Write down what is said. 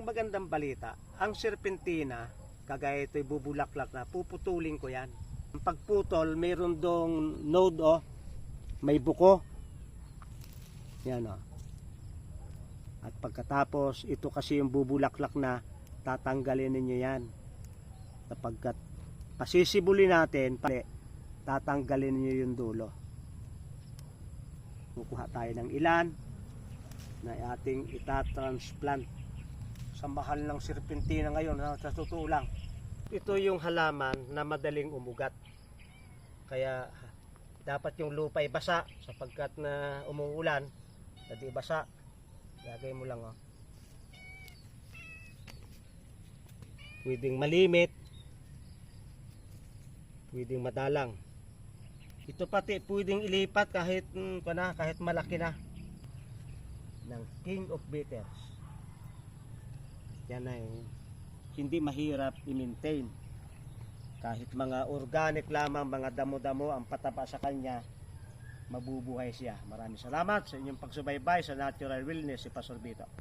Magandang balita, ang serpentina, kagaya ito'y bubulaklak na, puputulin ko yan. Ang pagputol, mayroon dong node oh, may buko. Yan oh. At pagkatapos, ito kasi yung bubulaklak na, tatanggalin ninyo yan. Sapagkat pasisibuli natin, pali, tatanggalin ninyo yung dulo. Kukuha tayo ng ilan na ating itatransplant sa mahal ng serpentina ngayon sa totoo lang. Ito yung halaman na madaling umugat. Kaya dapat yung lupa ay basa sapagkat na umuulan, hindi basa. Lagay mo lang oh. Pwedeng malimit, pwedeng madalang. Ito pati pwedeng ilipat kahit pa na, kahit malaki na ng King of Bitters. Yan ay hindi mahirap i-maintain. Kahit mga organic lamang, mga damo-damo ang pataba sa kanya, mabubuhay siya. Maraming salamat sa inyong pagsubaybay sa Natural Wellness si Pastor Vito.